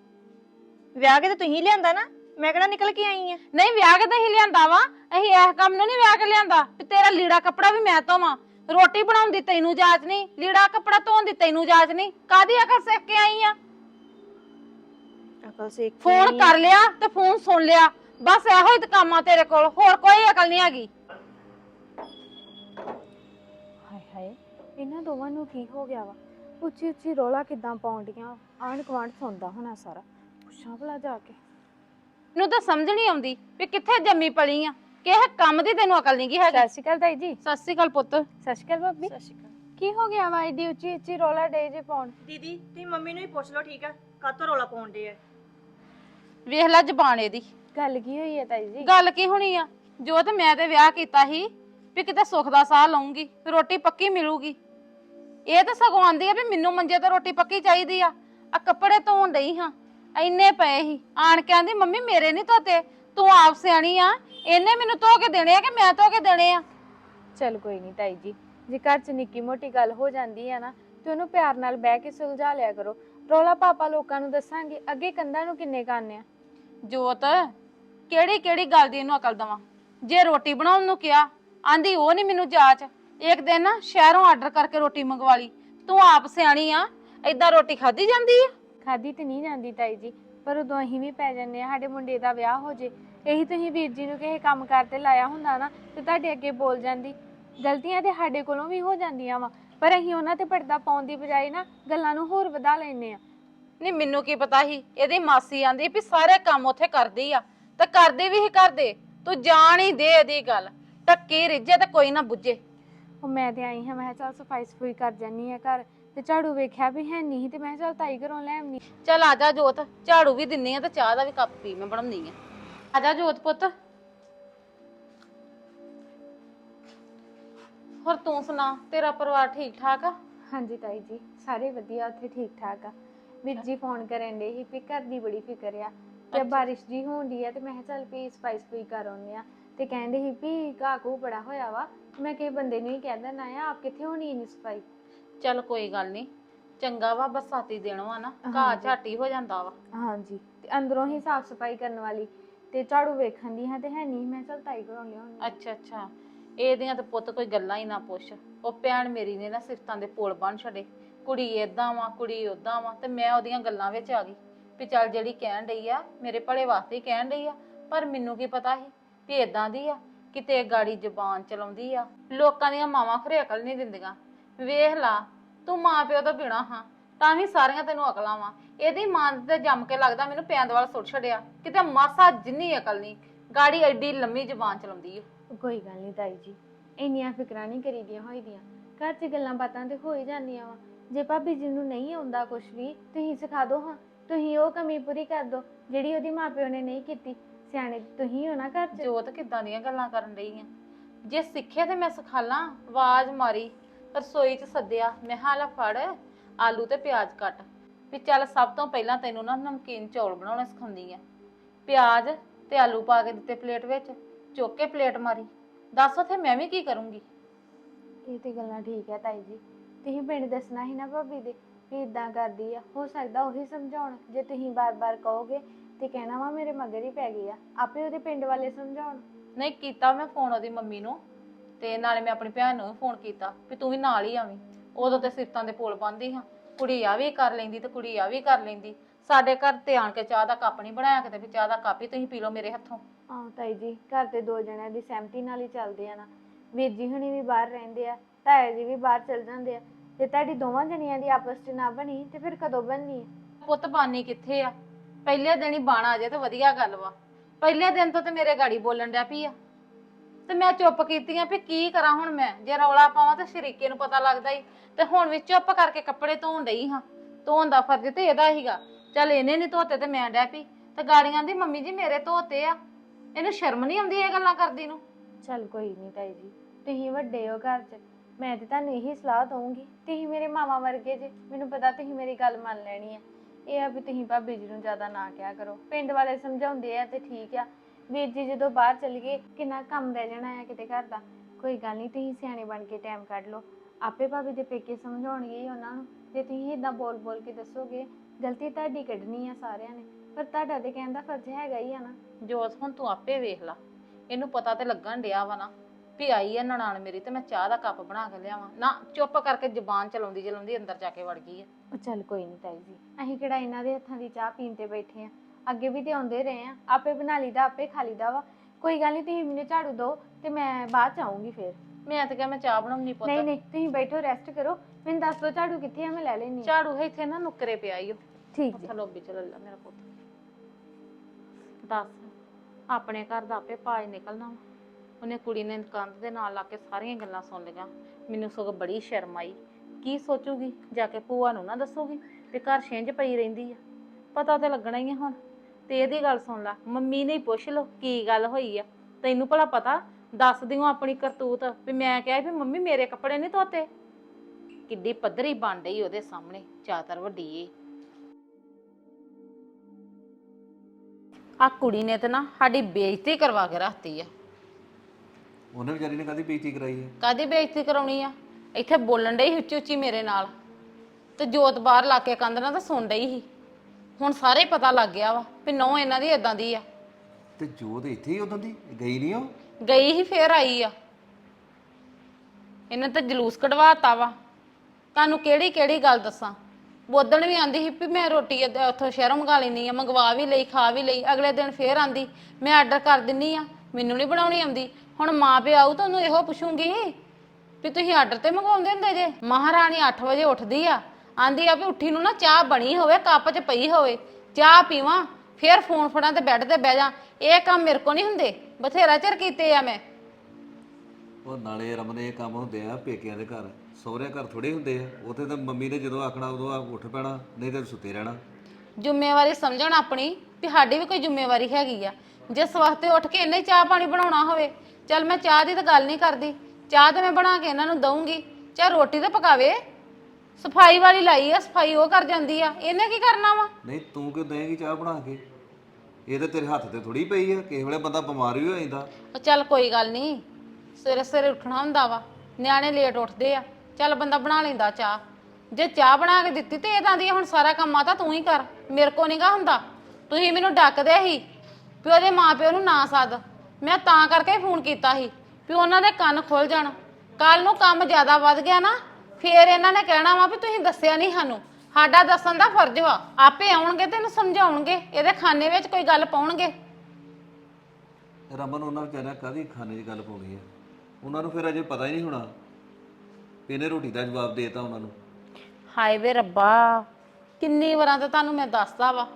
ਵਿਆਹ ਕੇ ਤੇ ਤੁਸੀਂ ਲਿਆਂਦਾ ਨਾ। ਮੈਂ ਕਿਹੜਾ ਨਿਕਲ ਕੇ ਆਈ ਆ? ਨਹੀਂ ਵਿਆਹ ਕੇ ਤਾਂ ਹੀ ਲਿਆਂਦਾ ਵਾ। ਅਸੀਂ ਇਸ ਕੰਮ ਨੂੰ ਨਹੀਂ ਵਿਆਹ ਕੇ ਲਿਆਂਦਾ। ਵੀ ਤੇਰਾ ਲੀੜਾ ਕੱਪੜਾ ਵੀ ਮੈਂ ਧੋਵਾਂ। ਰੋਟੀ ਬਣਾਉਣ ਦੀ ਤੈਨੂੰ ਜਾਚ ਨਹੀਂ ਲੀੜਾ ਕੱਪੜਾ ਧੋਣ ਦੀ ਤੈਨੂੰ ਜਾਚ ਨਹੀਂ ਕਾਦੀ ਅਕਲ ਸਿੱਖ ਕੇ ਆਈ ਆ? ਅਕਲ ਸਿੱਖ ਫੋਨ ਕਰ ਲਿਆ ਤੇ ਫੋਨ ਸੁਣ ਲਿਆ। ਬਸ ਇਹੋ ਹੀ ਤਾਂ ਕੰਮ ਆ ਤੇਰੇ ਕੋਲ ਹੋਰ ਕੋਈ ਅਕਲ ਨਹੀਂ ਹੈਗੀ। ਹਾਏ ਹਾਏ ਇਹਨਾਂ ਦੋਵਾਂ ਨੂੰ ਕੀ ਹੋ ਗਿਆ ਵਾ? ਉੱਚੀ ਉੱਚੀ ਰੋਲਾ ਕਿਦਾਂ ਪਾਉਂਦੀਆਂ ਆਂਢ ਗੁਆਂਢ ਸੁਣਦਾ ਹੋਣਾ ਸਾਰਾ। ਪੁੱਛਾਂ ਭਲਾ ਜਾ ਕੇ। ਮੈਨੂੰ ਤਾਂ ਸਮਝ ਨਹੀਂ ਆਉਂਦੀ ਵੀ ਕਿੱਥੇ ਜੰਮੀ ਪਲੀ ਆ। ਕਿਹ ਕੰਮ ਦੀ ਤੈਨੂੰ ਅਕਲ ਨਹੀਂ ਗਈ ਹੈਗੀ। ਸਤਿ ਸ਼੍ਰੀ ਅਕਾਲ ਤਾਈ ਜੀ। ਸਤਿ ਸ਼੍ਰੀ ਅਕਾਲ ਪੁੱਤ। ਸਤਿ ਸ਼੍ਰੀ ਅਕਾਲ ਭਾਬੀ। ਕੀ ਹੋ ਗਿਆ ਵਾ ਏਡੀ ਉੱਚੀ ਉੱਚੀ ਰੋਲਾ ਡੇ ਜੇ ਪਾਉਣ? ਦੀਦੀ ਤੁਸੀਂ ਮੰਮੀ ਨੂੰ ਹੀ ਪੁੱਛ ਲਓ ਠੀਕ ਆ। ਕਾਤੋਂ ਰੌਲਾ ਪਾਉਣ ਦੇ ਆ? ਵੇਖ ਲੈ ਜ਼ਬਾਨ ਇਹਦੀ। ਗੱਲ ਕੀ ਹੋਈ ਹੈ ਤਾਈ ਜੀ? ਗੱਲ ਕੀ ਹੋਣੀ ਆ? ਜੋ ਤੇ ਮੈਂ ਤੇ ਵਿਆਹ ਕੀਤਾ ਸੀ ਵੀ ਕਿਤੇ ਸੁੱਖ ਦਾ ਸਾਹ ਲਊਂਗੀ ਰੋਟੀ ਪੱਕੀ ਮਿਲੂਗੀ। ਇਹ ਤਾਂ ਸਗੋਂ ਆਂਦੀ ਆ ਵੀ ਮੈਨੂੰ ਮੰਜੇ ਤੇ ਰੋਟੀ ਪੱਕੀ ਚਾਹੀਦੀ ਆ। ਆ ਕੱਪੜੇ ਧੋਣ ਡਈ ਹਾਂ ਇੰਨੇ ਪਏ ਸੀ। ਆਣ ਕੇ ਆਂਦੀ ਮੰਮੀ ਮੇਰੇ ਨਹੀਂ ਧੋਤੇ ਤੂੰ ਆਪ ਸਿਆਣੀ ਆ। ਇਹਨੇ ਮੈਨੂੰ ਧੋ ਕੇ ਦੇਣੇ ਆ ਕਿ ਮੈਂ ਧੋ ਕੇ ਦੇਣੇ ਆ? ਚਲ ਕੋਈ ਨਹੀਂ ਤਾਈ ਜੀ ਜੇ ਘਰ 'ਚ ਨਿੱਕੀ ਮੋਟੀ ਗੱਲ ਹੋ ਜਾਂਦੀ ਆ ਨਾ ਤੇ ਉਹਨੂੰ ਪਿਆਰ ਨਾਲ ਬਹਿ ਕੇ ਸੁਲਝਾ ਲਿਆ ਕਰੋ। ਰੋਲਾ ਪਾਪਾ ਲੋਕਾਂ ਨੂੰ ਦੱਸਾਂਗੇ ਅੱਗੇ ਕੰਧਾਂ ਨੂੰ ਕਿੰਨੇ ਕਾਨੇ ਆ? ਜੋਤ ਕਿਹੜੀ ਕਿਹੜੀ ਗੱਲ ਦੀ ਇਹਨੂੰ ਅਕਲ ਦਵਾਂ? ਜੇ ਰੋਟੀ ਬਣਾਉਣ ਨੂੰ ਕਿਹਾ ਆਂਦੀ ਉਹ ਨਹੀਂ ਮੈਨੂੰ ਜਾਚ। ਇੱਕ ਦਿਨ ਨਾ ਸ਼ਹਿਰੋਂ ਆਰਡਰ ਕਰਕੇ ਰੋਟੀ ਮੰਗਵਾ ਲਈ। ਤੂੰ ਆਪ ਸਿਆਣੀ ਆ ਏਦਾਂ ਰੋਟੀ ਖਾਧੀ ਜਾਂਦੀ ਆ? ਖਾਦੀ ਤੇ ਨਹੀਂ ਜਾਂਦੀ ਤਾਈ ਜੀ ਪਰ ਉਦੋਂ ਅਸੀਂ ਵੀ ਪੈ ਜੰਨੇ ਆ ਸਾਡੇ ਮੁੰਡੇ ਦਾ ਵਿਆਹ ਹੋ ਜੇ। ਇਹੀ ਤੁਸੀਂ ਵੀਰ ਜੀ ਨੂੰ ਕਿਸੇ ਕੰਮ ਕਰਤੇ ਲਾਇਆ ਹੁੰਦਾ ਨਾ ਤੇ ਤੁਹਾਡੇ ਅੱਗੇ ਬੋਲ ਜਾਂਦੀ। ਗਲਤੀਆਂ ਤੇ ਸਾਡੇ ਕੋਲੋਂ ਵੀ ਹੋ ਜਾਂਦੀਆਂ ਵਾ ਪਰ ਅਸੀਂ ਉਹਨਾਂ ਤੇ ਪਰਦਾ ਪਾਉਣ ਦੀ ਬਜਾਏ ਨਾ ਗੱਲਾਂ ਨੂੰ ਹੋਰ ਵਧਾ ਲੈਨੇ ਆ ਨਹੀਂ ਮੈਨੂੰ ਕੀ ਪਤਾ ਸੀ? ਇਹਦੀ ਮਾਸੀ ਆਂਦੀ ਵੀ ਸਾਰੇ ਕੰਮ ਉੱਥੇ ਕਰਦੀ ਆ। ਤੇ ਕਰਦੀ ਵੀ ਹੀ ਕਰਦੇ। ਤੂੰ ਜਾਣ ਹੀ ਦੇ ਇਹਦੀ ਗੱਲ। ਟੱਕੀ ਰਿੱਝੇ ਤੇ ਕੋਈ ਨਾ ਬੁੱਝੇ। ਉਹ ਮੈਂ ਤੇ ਆਈ ਹਾਂ ਮੈਂ ਕਿਹਾ ਚੱਲ ਸਫ਼ਾਈ ਸਫੂਈ ਕਰ ਜਾਨੀ ਆ ਘਰ। ਤੇ ਝਾੜੂ ਵੇਖਿਆ ਵੀ ਹੈ ਨਹੀਂ ਤੇ ਮੈਂ ਕਿਹਾ ਚੱਲ ਤਾਈ ਘਰੋਂ ਲੈ ਆਉਣੀ ਚੱਲ ਆ ਜਾ ਜੋਤ ਝਾੜੂ ਵੀ ਦਿੰਨੀ ਆ ਤੇ ਚਾਹ ਦਾ ਵੀ ਕੱਪ ਪੀ ਮੈਂ ਬਣਾਉਣੀ ਆ। ਆ ਜਾ ਜੋਤ ਪੁੱਤ। ਹੋਰ ਤੂੰ ਸੁਣਾ ਤੇਰਾ ਪਰਿਵਾਰ ਠੀਕ ਠਾਕ ਆ? ਹਾਂਜੀ ਤਾਈ ਜੀ ਸਾਰੇ ਵਧੀਆ ਉੱਥੇ ਠੀਕ ਠਾਕ ਆ। ਵੀਰ ਜੀ ਫੋਨ ਕਰਨ ਦੇ ਸੀ ਵੀ ਘਰ ਦੀ ਬੜੀ ਫਿਕਰ ਆ। ਤੇ ਬਾਰਿਸ਼ ਜੀ ਹੋਣ ਦੀ ਆ ਤੇ ਮੈਂ ਕਿਹਾ ਚੱਲ ਵੀ ਸਫ਼ਾਈ ਸਫ਼ਾਈ ਕਰ ਆਉਂਦੇ ਆ। ਤੇ ਕਹਿੰਦੇ ਸੀ ਵੀ ਘਾਹ-ਘੂ ਬੜਾ ਹੋਇਆ ਵਾ। ਮੈਂ ਕਿਸੇ ਬੰਦੇ ਨੂੰ ਹੀ ਕਹਿ ਦੇਣਾ ਆ ਆਪ ਕਿੱਥੇ ਹੋਣੀ ਇੰਨੀ ਸਫ਼ਾਈ ਚੱਲ ਕੋਈ ਗੱਲ ਨਹੀਂ ਚੰਗਾ ਵਾ ਬਰਸਾਤੀ ਦਿਨ ਵਾ ਨਾ ਘਾਹ ਹਾਂਜੀ। ਝਾਟੀ ਹੋ ਜਾਂਦਾ ਵਾ। ਹਾਂਜੀ ਤੇ ਅੰਦਰੋਂ ਹੀ ਸਾਫ਼ ਸਫ਼ਾਈ ਕਰਨ ਵਾਲੀ ਤੇ ਝਾੜੂ ਵੇਖਣ ਦੀ ਹਾਂ ਤੇ ਹੈ ਨਹੀਂ ਮੈਂ ਚੱਲ ਤਾਈ ਘਰੋਂ ਲਿਆਉਣੀ ਅੱਛਾ ਅੱਛਾ। ਇਹਦੀਆਂ ਤੇ ਪੁੱਤ ਕੋਈ ਗੱਲਾਂ ਹੀ ਨਾ ਪੁੱਛ। ਉਹ ਭੈਣ ਮੇਰੀ ਨੇ ਨਾ ਸਿਫਤਾਂ ਦੇ ਪੁਲ ਬਣ ਛੜੇ ਕੁੜੀ ਏਦਾਂ ਵਾ ਕੁੜੀ ਓਦਾਂ ਵਾ ਤੇ ਮੈਂ ਉਹਦੀਆਂ ਗੱਲਾਂ ਵਿੱਚ ਆ ਗਈ। ਵੀ ਚੱਲ ਜਿਹੜੀ ਕਹਿਣ ਡਈ ਆ, ਮੇਰੇ ਭਲੇ ਵਾਸਤੇ ਹੀ ਕਹਿਣ ਡਈ ਆ, ਪਰ ਮੈਨੂੰ ਕੀ ਪਤਾ ਸੀ ਵੀ ਏਦਾਂ ਦੀ ਆ, ਕਿਤੇ ਗਾੜੀ ਜਬਾਨ ਚਲਾਉਂਦੀ ਆ। ਲੋਕਾਂ ਦੀਆਂ ਮਾਵਾਂ ਖਰੇ ਅਕਲ ਨਹੀਂ ਦਿੰਦੀਆਂ। ਵੇਖ ਲਾ, ਤੂੰ ਮਾਂ ਪਿਓ ਤੋਂ ਬਿਨਾ ਹਾਂ, ਤਾਂ ਵੀ ਸਾਰੀਆਂ ਤੈਨੂੰ ਅਕਲਾਂ ਵਾ। ਇਹਦੀ ਮਾਂ ਤੇ ਜੰਮ ਕੇ ਲੱਗਦਾ ਮੈਨੂੰ ਪੈਂਦ ਵਾਲ ਸੁੱਟ ਛੜਿਆ ਕਿਤੇ ਮਾਸਾ ਜਿੰਨੀ ਅਕਲ ਨਹੀਂ, ਗਾੜੀ ਐਡੀ ਲੰਮੀ ਜਬਾਨ ਚਲਾਉਂਦੀ ਓ। ਕੋਈ ਗੱਲ ਨਹੀਂ ਤਾਈ ਜੀ, ਇੰਨੀਆਂ ਫਿਕਰਾਂ ਨਹੀਂ ਕਰੀਦੀਆਂ ਹੋਈਦੀਆਂ। ਘਰ 'ਚ ਗੱਲਾਂ ਬਾਤਾਂ ਤੇ ਹੋ ਹੀ ਜਾਂਦੀਆਂ ਵਾ। ਜੇ ਭਾਬੀ ਜੀ ਨੂੰ ਨਹੀਂ ਆਉਂਦਾ ਕੁਝ ਵੀ, ਤੁਸੀਂ ਸਿਖਾ ਦਿਓ ਹਾਂ। ਤੁਸੀਂ ਉਹ ਕਮੀ ਪੂਰੀ ਕਰ ਦਿਓ ਜਿਹੜੀ ਉਹਦੀ ਮਾਪਿਓ ਨੇ ਨਹੀਂ ਕੀਤੀ। ਸਿਆਣੇ ਤੁਸੀਂ ਹੋ ਨਾ ਘਰ 'ਚ। ਜੋਤ ਕਿੱਦਾਂ ਦੀਆਂ ਗੱਲਾਂ ਕਰਨ ਡਈ ਆ। ਜੇ ਸਿੱਖਿਆ ਤੇ ਮੈਂ ਸਿਖਾਲਾਂ ਆਵਾਜ਼ ਮਾਰੀ ਰਸੋਈ 'ਚ ਸੱਦਿਆ ਮੈਂ ਹਾਲਾ ਫੜ ਆਲੂ ਤੇ ਪਿਆਜ਼ ਕੱਟ। ਵੀ ਚੱਲ ਸਭ ਤੋਂ ਪਹਿਲਾਂ ਤੈਨੂੰ ਨਾ ਨਮਕੀਨ ਚੌਲ ਬਣਾਉਣੇ ਸਿਖਾਉਂਦੀ ਆ। ਪਿਆਜ਼ ਤੇ ਆਲੂ ਪਾ ਕੇ ਦਿੱਤੇ ਪਲੇਟ ਵਿੱਚ ਚੁੱਕ ਕੇ ਪਲੇਟ ਮਾਰੀ। ਦੱਸ ਉੱਥੇ ਮੈਂ ਵੀ ਕੀ ਕਰੂੰਗੀ? ਇਹ ਤੇ ਗੱਲਾਂ ਠੀਕ ਹੈ ਤਾਈ ਜੀ। ਤੁਸੀਂ ਪਿੰਡ ਦੱਸਣਾ ਸੀ ਨਾ ਭਾਬੀ ਦੇ ਵੀ ਇਦਾਂ ਕਰਦੀ ਆ। ਹੋ ਸਕਦਾ ਉਹੀ ਸਮਝਾਉਣ ਜੇ ਤੁਸੀਂ ਬਾਰ-ਬਾਰ ਕਹੋਗੇ ਤੇ ਕਹਿਣਾ ਵਾ ਮੇਰੇ ਮਗਰ ਹੀ ਪੈ ਗਈ ਆ। ਆਪੇ ਉਹਦੇ ਪਿੰਡ ਵਾਲੇ ਸਮਝਾਉਣ। ਨਹੀਂ ਕੀਤਾ ਮੈਂ ਫੋਨ ਉਹਦੀ ਮੰਮੀ ਨੂੰ ਤੇ ਨਾਲੇ ਮੈਂ ਆਪਣੀ ਭੈਣ ਨੂੰ ਫੋਨ ਕੀਤਾ ਵੀ ਤੂੰ ਵੀ ਨਾਲ ਹੀ ਆਵੀਂ। ਉਦੋਂ ਤੇ ਸਿਫਤਾਂ ਦੇ ਪੁਲ ਬੰਦੀ ਹਾਂ। ਕੁੜੀ ਆ ਵੀ ਕਰ ਲੈਂਦੀ ਤੇ ਕੁੜੀ ਆ ਵੀ ਕਰ ਲੈਂਦੀ। ਸਾਡੇ ਘਰ ਤੇ ਆਣ ਕੇ ਚਾਹ ਦਾ ਕੱਪ ਨਹੀਂ ਬਣਾਇਆ ਕਿਤੇ ਵੀ ਚਾਹ ਦਾ ਕੱਪ ਹੀ ਤੁਸੀਂ ਪੀ ਲਓ ਮੇਰੇ ਹੱਥੋਂ। ਆਹੋ ਤਾਈ ਜੀ ਘਰ ਤੇ ਦੋ ਜਣਿਆਂ ਦੀ ਸਹਿਮਤੀ ਨਾਲ ਹੀ ਚੱਲਦੇ ਆ ਨਾ। ਵੀਰ ਜੀ ਹੁਣੀ ਵੀ ਬਾਹਰ ਰਹਿੰਦੇ ਆ ਤਾਇਆ ਜੀ ਵੀ ਬਾਹਰ ਚਲ ਜਾਂਦੇ ਆ। ਜੇ ਤੁਹਾਡੀ ਦੋਵਾਂ ਜਣੀਆਂ ਦੀ ਆਪਸ 'ਚ ਨਾ ਬਣੀ ਤੇ ਫਿਰ ਕਦੋਂ ਬਣਨੀ ਹੈ ਪੁੱਤ ਬਾਨੀ ਕਿੱਥੇ ਆ? ਪਹਿਲੇ ਦਿਨ ਹੀ ਬਾਣਾ ਆ ਜੇ ਤੇ ਵਧੀਆ ਗੱਲ ਵਾ। ਪਹਿਲੇ ਦਿਨ ਤੋਂ ਤੇ ਮੇਰੇ ਗਾੜੀ ਬੋਲਣ ਡਿਆ ਪਈ ਆ। ਤੇ ਮੈਂ ਚੁੱਪ ਕੀਤੀ ਆ ਵੀ ਕੀ ਕਰਾਂ ਹੁਣ ਮੈਂ? ਜੇ ਰੌਲਾ ਪਾਵਾਂ ਤੇ ਸ਼ਰੀਕੇ ਨੂੰ ਪਤਾ ਲੱਗਦਾ ਹੀ ਤੇ ਹੁਣ ਵੀ ਚੁੱਪ ਕਰਕੇ ਕੱਪੜੇ ਧੋਣ ਡਈ ਹਾਂ। ਧੋਣ ਦਾ ਫਰਜ਼ ਤੇ ਇਹਦਾ ਹੀਗਾ। ਚੱਲ ਇਹਨੇ ਨਹੀਂ ਧੋਤੇ ਤੇ ਮੈਂ ਡੈ ਪਈ। ਤੇ ਗਾੜੀਆਂ ਦੀ ਮੰਮੀ ਜੀ ਮੇਰੇ ਧੋਤੇ ਆ। ਇਹਨੂੰ ਸ਼ਰਮ ਨਹੀਂ ਆਉਂਦੀ ਇਹ ਗੱਲਾਂ ਕਰਦੀ ਨੂੰ? ਚੱਲ ਕੋਈ ਨਹੀਂ ਤਾਈ ਜੀ। ਤੁਸੀਂ ਵੱਡੇ ਹੋ ਘਰ 'ਚ। ਮੈਂ ਤੇ ਤੁਹਾਨੂੰ ਇਹੀ ਸਲਾਹ ਦਊਂਗੀ, ਤੁਸੀਂ ਮੇਰੇ ਮਾਮਾ ਵਰਗੇ ਜੇ, ਮੈਨੂੰ ਪਤਾ ਤੁਸੀਂ ਮੇਰੀ ਗੱਲ ਮੰਨ ਲੈਣੀ ਹੈ ਇਹ ਆ ਵੀ ਤੁਸੀਂ ਭਾਬੀ ਜੀ ਨੂੰ ਜ਼ਿਆਦਾ ਨਾ ਕਿਹਾ ਕਰੋ। ਪਿੰਡ ਵਾਲੇ ਸਮਝਾਉਂਦੇ ਆ ਤੇ ਠੀਕ ਆ। ਵੀਰ ਜੀ ਜਦੋਂ ਬਾਹਰ ਚਲ ਗਏ, ਕਿੰਨਾ ਕੰਮ ਰਹਿ ਜਾਣਾ ਆ ਕਿਤੇ ਘਰ ਦਾ। ਕੋਈ ਗੱਲ ਨਹੀਂ, ਤੁਸੀਂ ਸਿਆਣੇ ਬਣ ਕੇ ਟਾਈਮ ਕੱਢ ਲਓ। ਆਪੇ ਭਾਬੀ ਦੇ ਪੇਕੇ ਸਮਝਾਉਣਗੇ ਹੀ ਉਹਨਾਂ ਨੂੰ। ਜੇ ਤੁਸੀਂ ਇਦਾਂ ਬੋਲ ਬੋਲ ਕੇ ਦੱਸੋਗੇ, ਗਲਤੀ ਤੁਹਾਡੀ ਕੱਢਣੀ ਆ ਸਾਰਿਆਂ ਨੇ। ਪਰ ਤੁਹਾਡਾ ਤੇ ਕਹਿਣ ਦਾ ਫਰਜ਼ ਹੈਗਾ ਹੀ ਆ ਨਾ। ਜੋਤ, ਹੁਣ ਤੂੰ ਆਪੇ ਵੇਖ ਲਾ। ਇਹਨੂੰ ਪਤਾ ਤੇ ਲੱਗਣ ਡਿਆ ਵਾ ਨਾ। ਵੀ ਆਈ ਆ ਨਨਾਣ ਮੇਰੀ ਤੇ ਮੈਂ ਚਾਹ ਦਾ ਕੱਪ ਬਣਾ ਕੇ ਲਿਆਵਾਂ। ਨਾ ਚੁੱਪ ਕਰਕੇ ਜ਼ਬਾਨ ਚਲਾਉਂਦੀ ਚਲਾਉਂਦੀ ਅੰਦਰ ਜਾ ਕੇ ਵੜ ਗਈ ਆ। ਉਹ ਚੱਲ ਕੋਈ ਨਹੀਂ ਤਾਈ ਜੀ ਅਸੀਂ ਕਿਹੜਾ ਇਹਨਾਂ ਦੇ ਹੱਥਾਂ ਦੀ ਚਾਹ ਪੀਣ ਤੇ ਬੈਠੇ ਆ। ਅੱਗੇ ਵੀ ਤੇ ਆਉਂਦੇ ਰਹੇ ਆ ਆਪੇ ਬਣਾ ਲਈਦਾ ਆਪੇ ਖਾ ਲਈਦਾ ਵਾ। ਕੋਈ ਗੱਲ ਨਹੀਂ ਤੁਸੀਂ ਮੈਨੂੰ ਝਾੜੂ ਦਿਓ ਤੇ ਮੈਂ ਬਾਅਦ ਚ ਆਉਂਗੀ ਫੇਰ। ਮੈਂ ਤਾਂ ਕਿਹਾ ਮੈਂ ਚਾਹ ਬਣਾਉਣੀ ਪੁੱਤ। ਨਹੀਂ ਨਹੀਂ ਤੁਸੀਂ ਬੈਠੋ ਰੈਸਟ ਕਰੋ। ਮੈਨੂੰ ਦੱਸ ਦਿਓ ਝਾੜੂ ਕਿੱਥੇ ਆ ਮੈਂ ਲੈ ਲੈਣੀ ਝਾੜੂ ਹੈ ਇੱਥੇ ਨਾ ਨੁੱਕਰੇ ਪਿਆ ਈ ਓ। ਠੀਕ ਜੀ। ਉੱਥੇ ਲੋਬੀ ਚ ਲੈ ਲਾ ਮੇਰਾ ਪੁੱਤ। ਦੱਸ ਆਪਣੇ ਘਰ ਦਾ ਆਪੇ ਪਾਜ ਨਿਕਲਣਾ ਵਾ। ਉਹਨੇ ਕੁੜੀ ਨੇ ਕੰਧ ਦੇ ਨਾਲ ਲਾ ਕੇ ਸਾਰੀਆਂ ਗੱਲਾਂ ਸੁਣ ਲਈਆਂ। ਮੈਨੂੰ ਸਗੋਂ ਬੜੀ ਸ਼ਰਮ ਆਈ। ਕੀ ਸੋਚੂਗੀ? ਜਾ ਕੇ ਭੂਆ ਨੂੰ ਨਾ ਦੱਸੂਗੀ ਵੀ ਘਰ ਛਿੰਝ ਪਈ ਰਹਿੰਦੀ ਆ। ਪਤਾ ਤੇ ਲੱਗਣਾ ਹੀ ਆ ਹੁਣ। ਤੇ ਇਹਦੀ ਗੱਲ ਸੁਣ ਲੈ, ਮੰਮੀ ਨੇ ਹੀ ਪੁੱਛ ਲੋ ਕੀ ਗੱਲ ਹੋਈ ਆ। ਤੈਨੂੰ ਭਲਾ ਪਤਾ, ਦੱਸ ਦਿਓ ਆਪਣੀ ਕਰਤੂਤ ਵੀ ਮੈਂ ਕਿਹਾ ਵੀ ਮੰਮੀ ਮੇਰੇ ਕੱਪੜੇ ਨਹੀਂ ਧੋਤੇ। ਕਿੱਡੀ ਪੱਧਰੀ ਬਣ ਡਈ ਉਹਦੇ ਸਾਹਮਣੇ ਚਾਤਰ ਵੱਡੀ ਏ। ਆ ਕੁੜੀ ਨੇ ਤੇ ਨਾ ਸਾਡੀ ਬੇਇੱਜ਼ਤੀ ਕਰਵਾ ਕੇ ਰੱਖਤੀ ਆ। ਉਹਨੇ ਵਿਚਾਰੀ ਨੇ ਕਦੀ ਬੇਇੱਜ਼ਤੀ ਕਰਾਈ ਹੈ? ਕਾਦੀ ਬੇਇੱਜ਼ਤੀ ਕਰਾਉਣੀ ਆ? ਇੱਥੇ ਬੋਲਣ ਡਈ ਉੱਚੀ ਉੱਚੀ ਮੇਰੇ ਨਾਲ। ਤੇ ਜੋਤ ਬਾਹਰ ਲਾ ਕੇ ਕੰਧ ਨਾਲ ਤਾਂ ਸੁਣ ਡਈ ਸੀ। ਹੁਣ ਸਾਰੇ ਹੀ ਪਤਾ ਲੱਗ ਗਿਆ ਵਾ ਵੀ ਨੌ ਇਹਨਾਂ ਦੀ ਇਦਾਂ ਦੀ ਆ। ਤੇ ਜੋਤ ਇੱਥੇ ਹੀ ਉਦੋਂ ਦੀ? ਗਈ ਨਹੀਂ ਉਹ? ਗਈ ਹੀ ਫੇਰ ਆਈ ਆ। ਇਹਨੇ ਤਾਂ ਜਲੂਸ ਕਢਵਾਤਾ ਵਾ। ਤੁਹਾਨੂੰ ਕਿਹੜੀ ਕਿਹੜੀ ਗੱਲ ਦੱਸਾਂ? ਬੋਦਣ ਵੀ ਆਂਦੀ ਸੀ ਵੀ ਮੈਂ ਰੋਟੀ ਇੱਧ- ਉੱਥੋਂ ਸ਼ਹਿਰੋਂ ਮੰਗਾ ਲੈਣੀ ਆ ਮੰਗਵਾ ਵੀ ਲਈ ਖਾ ਵੀ ਲਈ। ਅਗਲੇ ਦਿਨ ਫੇਰ ਆਂਦੀ ਮੈਂ ਆਰਡਰ ਕਰ ਦਿੰਨੀ ਆ। ਮੈਨੂੰ ਨਹੀਂ ਬਣਾਉਣੀ ਆਉਂਦੀ। ਹੁਣ ਮਾਂ ਪਿਓ ਆਊ ਤੁਹਾਨੂੰ ਇਹੋ ਪੁੱਛੂੰਗੀ ਵੀ ਤੁਸੀਂ ਆਰਡਰ ਤੇ ਮੰਗਵਾਉਂਦੇ ਹੁੰਦੇ ਜੇ। ਮਹਾਰਾਣੀ 8 ਵਜੇ ਉੱਠਦੀ ਆ। ਆਂਦੀ ਆ ਵੀ ਉੱਠੀ ਨੂੰ ਨਾ ਚਾਹ ਬਣੀ ਹੋਵੇ ਕੱਪ 'ਚ ਪਈ ਹੋਵੇ। ਚਾਹ ਪੀਵਾਂ ਫੇਰ ਫੋਨ ਫੜਾਂ ਤੇ ਬੈੱਡ ਤੇ ਬਹਿ ਜਾ। ਇਹ ਕੰਮ ਮੇਰੇ ਕੋ ਨਹੀਂ ਹੁੰਦੇ ਬਥੇਰਾ ਚਿਰ ਕੀਤੇ ਆ ਮੈਂ। ਉਹ ਨਾਲੇ ਰਮਨ ਇਹ ਕੰਮ ਹੁੰਦੇ ਆ ਪੇਕਿਆਂ ਦੇ ਘਰ। ਸਹੁਰਿਆਂ ਘਰ ਥੋੜੇ ਹੁੰਦੇ ਆ। ਉੱਥੇ ਤਾਂ ਮੰਮੀ ਨੇ ਜਦੋਂ ਆਖਣਾ ਉਦੋਂ ਆ ਉੱਠ ਪੈਣਾ ਨਹੀਂ ਤਾਂ ਸੁੱਤੇ ਰਹਿਣਾ। ਜ਼ਿੰਮੇਵਾਰੀ ਸਮਝਣ ਆਪਣੀ ਵੀ ਸਾਡੀ ਵੀ ਕੋਈ ਜ਼ਿੰਮੇਵਾਰੀ ਹੈਗੀ ਆ। ਜਿਸ ਵਾਸਤੇ ਉੱਠ ਕੇ ਇੰਨੇ ਚਾਹ ਪਾਣੀ ਬਣਾਉਣਾ ਹੋਵੇ ਚੱਲ ਮੈਂ ਚਾਹ ਦੀ ਤਾਂ ਗੱਲ ਨਹੀਂ ਕਰਦੀ। ਚਾਹ ਤੇ ਮੈਂ ਬਣਾ ਕੇ ਇਹਨਾਂ ਨੂੰ ਦਊਂਗੀ। ਚਾਹ ਰੋਟੀ ਤੇ ਪਕਾਵੇ। ਸਫ਼ਾਈ ਵਾਲੀ ਲਾਈ ਆ ਸਫ਼ਾਈ ਉਹ ਕਰ ਜਾਂਦੀ ਆ। ਇਹਨੇ ਕੀ ਕਰਨਾ ਵਾ? ਨਹੀਂ ਤੂੰ ਕਿਉਂ ਦੇਂਗੀ ਚਾਹ ਬਣਾ ਕੇ? ਇਹ ਤਾਂ ਤੇਰੇ ਹੱਥ ਤੇ ਥੋੜੀ ਪਈ ਆ। ਕਿਸੇ ਵੇਲੇ ਬੰਦਾ ਬਿਮਾਰ ਵੀ ਹੋ ਜਾਂਦਾ। ਉਹ ਚੱਲ ਕੋਈ ਗੱਲ ਨਹੀਂ। ਸਵੇਰੇ ਸਵੇਰੇ ਉੱਠਣਾ ਹੁੰਦਾ ਵਾ। ਨਿਆਣੇ ਲੇਟ ਉੱਠਦੇ ਆ। ਚੱਲ ਬੰਦਾ ਬਣਾ ਲੈਂਦਾ ਚਾਹ। ਜੇ ਚਾਹ ਬਣਾ ਕੇ ਦਿੱਤੀ ਤੇ ਇਹਦਾਂ ਦੀ ਹੁਣ ਸਾਰਾ ਕੰਮ ਆ ਤਾਂ ਤੂੰ ਹੀ ਕਰ। ਮੇਰੇ ਕੋ ਨਹੀਂਗਾ ਹੁੰਦਾ। ਤੁਸੀਂ ਮੈਨੂੰ ਡੱਕਦੇ ਸੀ ਵੀ ਉਹਦੇ ਮਾਪਿਓ ਨੂੰ ਨਾ ਸੱਦ। ਮੈਂ ਤਾਂ ਕਰਕੇ ਫੋਨ ਕੀਤਾ ਸੀ ਵੀ ਉਹਨਾਂ ਦੇ ਕੰਨ ਖੁੱਲ ਜਾਣ। ਕੱਲ ਨੂੰ ਕੰਮ ਜ਼ਿਆਦਾ ਵੱਧ ਗਿਆ ਨਾ ਫੇਰ ਇਹਨਾਂ ਨੇ ਕਹਿਣਾ ਵਾ ਵੀ ਤੁਸੀਂ ਦੱਸਿਆ ਨਹੀਂ ਸਾਨੂੰ। ਸਾਡਾ ਦੱਸਣ ਦਾ ਫਰਜ਼ ਵਾ। ਆਪੇ ਆਉਣਗੇ ਤੇ ਇਹਨੂੰ ਸਮਝਾਉਣਗੇ। ਇਹਦੇ ਖਾਨੇ ਵਿੱਚ ਕੋਈ ਗੱਲ ਪਾਉਣਗੇ। ਰਮਨ ਉਹਨਾਂ ਵਿਚਾਰਿਆਂ ਕਾਦੀ ਖਾਣੇ 'ਚ ਗੱਲ ਪਾਉਣੀ ਆ ਉਹਨਾਂ ਨੂੰ ਫਿਰ ਅਜੇ ਪਤਾ ਹੀ ਨਹੀਂ ਹੋਣਾ। ਵੀ ਇਹਨੇ ਰੋਟੀ ਦਾ ਜਵਾਬ ਦੇਤਾ ਉਹਨਾਂ ਨੂੰ। ਹਾਏ ਵੇ ਰੱਬਾ ਕਿੰਨੀ ਵਾਰਾਂ ਤਾਂ ਤੁਹਾਨੂੰ ਮੈਂ ਦੱਸਦਾ ਵਾ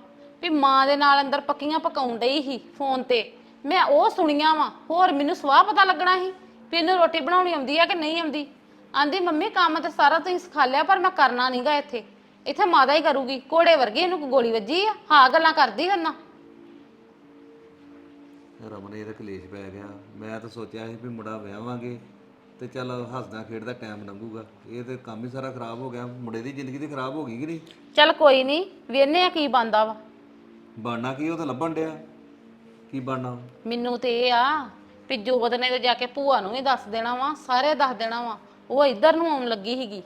ਵੀ ਮਾਂ ਦੇ ਨਾਲ ਅੰਦਰ ਪੱਕੀਆਂ ਪਕਾਉਣ ਡਈ ਸੀ ਫੋਨ ਤੇ। ਮੈਂ ਉਹ ਸੁਣੀਆਂ ਵਾ ਹੋਰ ਮੈਨੂੰ ਸਵਾਹ ਪਤਾ ਲੱਗਣਾ ਸੀ ਵੀ ਇਹਨੂੰ ਰੋਟੀ ਬਣਾਉਣੀ ਆਉਂਦੀ ਆ ਕਿ ਨਹੀਂ ਆਉਂਦੀ। ਆਂਦੀ ਮੰਮੀ ਕੰਮ ਤੇ ਸਾਰਾ ਤੁਸੀਂ ਸਿਖਾ ਲਿਆ ਪਰ ਮੈਂ ਕਰਨਾ ਨਹੀਂਗਾ ਇੱਥੇ। ਇੱਥੇ ਮਾਦਾ ਹੀ ਕਰੂਗੀ ਕੋੜੇ ਵਰਗੀ ਇਹਨੂੰ ਗੋਲੀ ਵੱਜੀ ਆ ਹਾਂ ਗੱਲਾਂ ਕਰਦੀ ਕਰਨਾ ਰਮਨ ਇਹਦਾ ਕਲੇਸ਼ ਪੈ ਗਿਆ। ਮੈਂ ਤਾਂ ਸੋਚਿਆ ਸੀ ਵੀ ਮੁੰਡਾ ਵਿਆਹਾਂਗੇ ਤੇ ਚੱਲ ਹੱਸਦਾ ਖੇਡਦਾ ਟਾਈਮ ਲੰਘੂਗਾ। ਇਹ ਤੇ ਕੰਮ ਹੀ ਸਾਰਾ ਖਰਾਬ ਹੋ ਗਿਆ। ਮੁੰਡੇ ਦੀ ਜ਼ਿੰਦਗੀ ਤੇ ਖਰਾਬ ਹੋ ਗਈ ਕਿ ਨਹੀਂ? ਚੱਲ ਕੋਈ ਨਹੀਂ ਵੇਨੇ ਆ ਕੀ ਬੰਦਾ ਵਾ। ਬਣਨਾ ਕੀ ਉਹ ਤਾਂ ਲੱਭਣ ਡਿਆ। ਕੀ ਬਣਨਾ? ਮੈਨੂੰ ਤੇ ਇਹ ਆ ਵੀ ਜੋਤ ਨੇ ਤੇ ਜਾ ਕੇ ਭੂਆ ਨੂੰ ਵੀ ਦੱਸ ਦੇਣਾ ਵਾ, ਸਾਰੇ ਦੱਸ ਦੇਣਾ ਵਾ। ਉਹ ਇੱਧਰ ਨੂੰ ਆਉਣ ਲੱਗੀ ਸੀਗੀ।